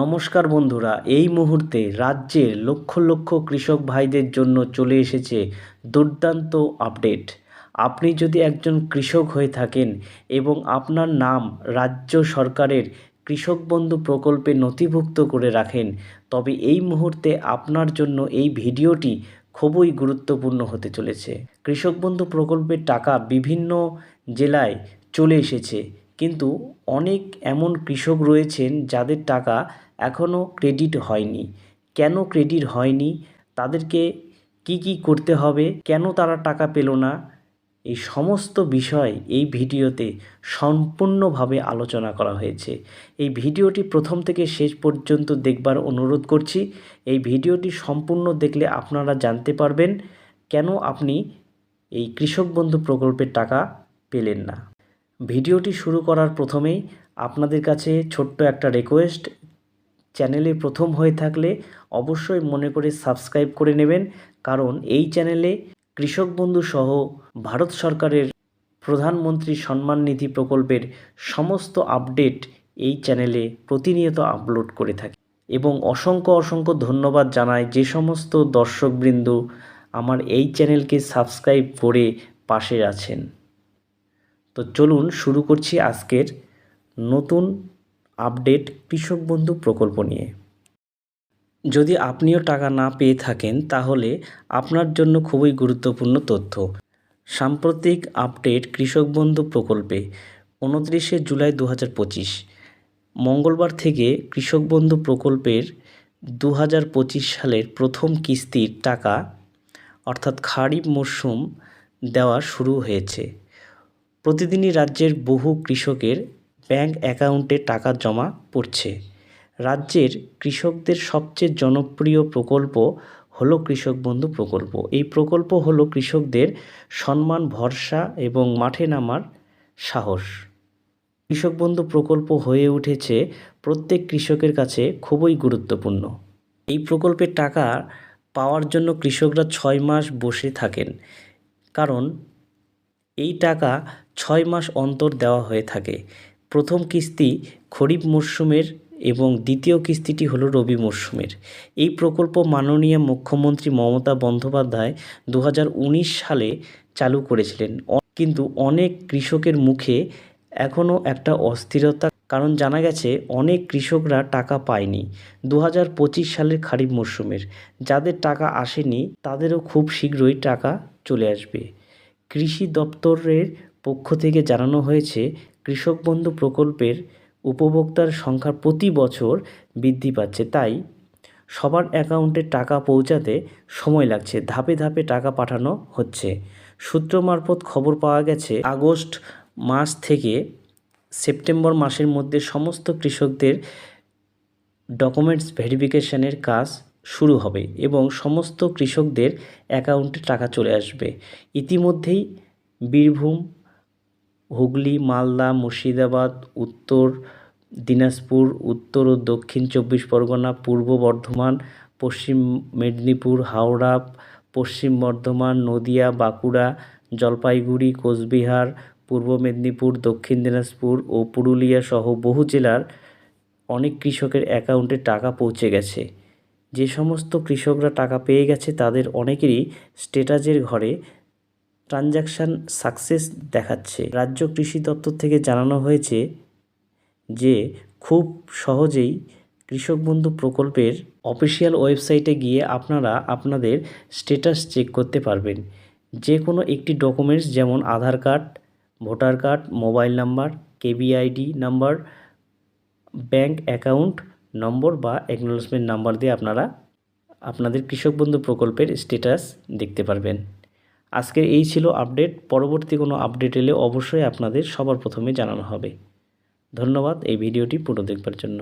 নমস্কার বন্ধুরা, এই মুহূর্তে রাজ্যের লক্ষ লক্ষ কৃষক ভাইদের জন্য চলে এসেছে দুর্দান্ত আপডেট। আপনি যদি একজন কৃষক হয়ে থাকেন এবং আপনার নাম রাজ্য সরকারের কৃষক বন্ধু প্রকল্পে নথিভুক্ত করে রাখেন, তবে এই মুহূর্তে আপনার জন্য এই ভিডিওটি খুবই গুরুত্বপূর্ণ হতে চলেছে। কৃষক বন্ধু প্রকল্পের টাকা বিভিন্ন জেলায় চলে এসেছে। কিন্তু অনেক এমন কৃষক রয়েছেন যাদের টাকা এখনও ক্রেডিট হয়নি। কেন ক্রেডিট হয়নি? তাদেরকে কি কি করতে হবে? কেন তারা টাকা পেল না? এই সমস্ত বিষয় এই ভিডিওতে সম্পূর্ণভাবে আলোচনা করা হয়েছে। এই ভিডিওটি প্রথম থেকে শেষ পর্যন্ত দেখবার অনুরোধ করছি। এই ভিডিওটি সম্পূর্ণ দেখলে আপনারা জানতে পারবেন কেন আপনি এই কৃষক বন্ধু প্রকল্পের টাকা পেলেন না। ভিডিওটি শুরু করার প্রথমেই আপনাদের কাছে ছোট্ট একটা রিকোয়েস্ট চ্যানেলে প্রথম হয়ে থাকলে অবশ্যই মনে করে সাবস্ক্রাইব করে নেবেন, কারণ এই চ্যানেলে কৃষক বন্ধু সহ ভারত সরকারের প্রধানমন্ত্রী সম্মান নিধি প্রকল্পের সমস্ত আপডেট এই চ্যানেলে প্রতিনিয়ত আপলোড করে থাকি। এবং অসংখ্য অসংখ্য ধন্যবাদ জানাই যে সমস্ত দর্শকবৃন্দ আমার এই চ্যানেলকে সাবস্ক্রাইব করে পাশে আছেন। তো চলুন শুরু করছি আজকের নতুন আপডেট কৃষক বন্ধু প্রকল্প নিয়ে। যদি আপনিও টাকা না পেয়ে থাকেন, তাহলে আপনার জন্য খুবই গুরুত্বপূর্ণ তথ্য। সাম্প্রতিক আপডেট কৃষক বন্ধু প্রকল্পে উনত্রিশে জুলাই দু হাজার পঁচিশ। মঙ্গলবার থেকে কৃষক বন্ধু প্রকল্পের দু হাজার পঁচিশ সালের প্রথম কিস্তির টাকা, অর্থাৎ খারিফ মরশুম দেওয়া শুরু হয়েছে। প্রতিদিনই রাজ্যের বহু কৃষকের ব্যাংক অ্যাকাউন্টে টাকা জমা পড়ছে। রাজ্যের কৃষকদের সবচেয়ে জনপ্রিয় প্রকল্প হলো কৃষক বন্ধু প্রকল্প। এই প্রকল্প হলো কৃষকদের সম্মান, ভরসা এবং মাঠে নামার সাহস। কৃষক বন্ধু প্রকল্প হয়ে উঠেছে প্রত্যেক কৃষকের কাছে খুবই গুরুত্বপূর্ণ। এই প্রকল্পের টাকা পাওয়ার জন্য কৃষকরা ছয় মাস বসে থাকেন। কারণ এই টাকা ছয় মাস অন্তর দেওয়া হয়ে থাকে। প্রথম কিস্তি খরিফ মরশুমের এবং দ্বিতীয় কিস্তিটি হলো রবি মরশুমের এই প্রকল্প মাননীয় মুখ্যমন্ত্রী মমতা বন্দ্যোপাধ্যায় দু হাজার উনিশ সালে চালু করেছিলেন। কিন্তু অনেক কৃষকের মুখে এখনও একটা অস্থিরতা, কারণ জানা গেছে অনেক কৃষকরা টাকা পায়নি দু হাজার পঁচিশ সালের খারিফ মরশুমের যাদের টাকা আসেনি, তাদেরও খুব শীঘ্রই টাকা চলে আসবে। কৃষি দপ্তরের পক্ষ থেকে জানানো হয়েছে, কৃষক বন্ধু প্রকল্পের উপভোক্তার সংখ্যা প্রতি বছর বৃদ্ধি পাচ্ছে। তাই সবার অ্যাকাউন্টে টাকা পৌঁছাতে সময় লাগছে, ধাপে ধাপে টাকা পাঠানো হচ্ছে। সূত্র মারফত খবর পাওয়া গেছে, আগস্ট মাস থেকে সেপ্টেম্বর মাসের মধ্যে সমস্ত কৃষকদের ডকুমেন্টস ভেরিফিকেশনের কাজ শুরু হবে এবং সমস্ত কৃষকদের অ্যাকাউন্টে টাকা চলে আসবে। ইতিমধ্যেই বীরভূম, হুগলি, মালদা, মুর্শিদাবাদ, উত্তর দিনাজপুর, উত্তর ও দক্ষিণ চব্বিশ পরগনা, পূর্ব বর্ধমান, পশ্চিম মেদিনীপুর, হাওড়া, পশ্চিম বর্ধমান, নদিয়া, বাঁকুড়া, জলপাইগুড়ি, কোচবিহার, পূর্ব মেদিনীপুর, দক্ষিণ দিনাজপুর ও পুরুলিয়া সহ বহু জেলার অনেক কৃষকের অ্যাকাউন্টে টাকা পৌঁছে গেছে। যে সমস্ত কৃষকরা টাকা পেয়ে গেছে তাদের অনেকেরই স্টেটাসের ঘরে ট্রানজ্যাকশান সাকসেস দেখাচ্ছে। রাজ্য কৃষি দপ্তর থেকে জানানো হয়েছে যে, খুব সহজেই কৃষক বন্ধু প্রকল্পের অফিসিয়াল ওয়েবসাইটে গিয়ে আপনারা আপনাদের স্টেটাস চেক করতে পারবেন। যে কোনো একটি ডকুমেন্টস যেমন Aadhaar card, voter card, mobile number, KBID number, bank account number বা অ্যাকনোলেজমেন্ট নাম্বার দিয়ে আপনারা আপনাদের কৃষক বন্ধু প্রকল্পের স্ট্যাটাস দেখতে পারবেন। আজকের এই ছিল আপডেট পরবর্তী কোনো আপডেট এলে অবশ্যই আপনাদের সবার প্রথমে জানানো হবে। ধন্যবাদ এই ভিডিওটি পুরো দেখবার জন্য।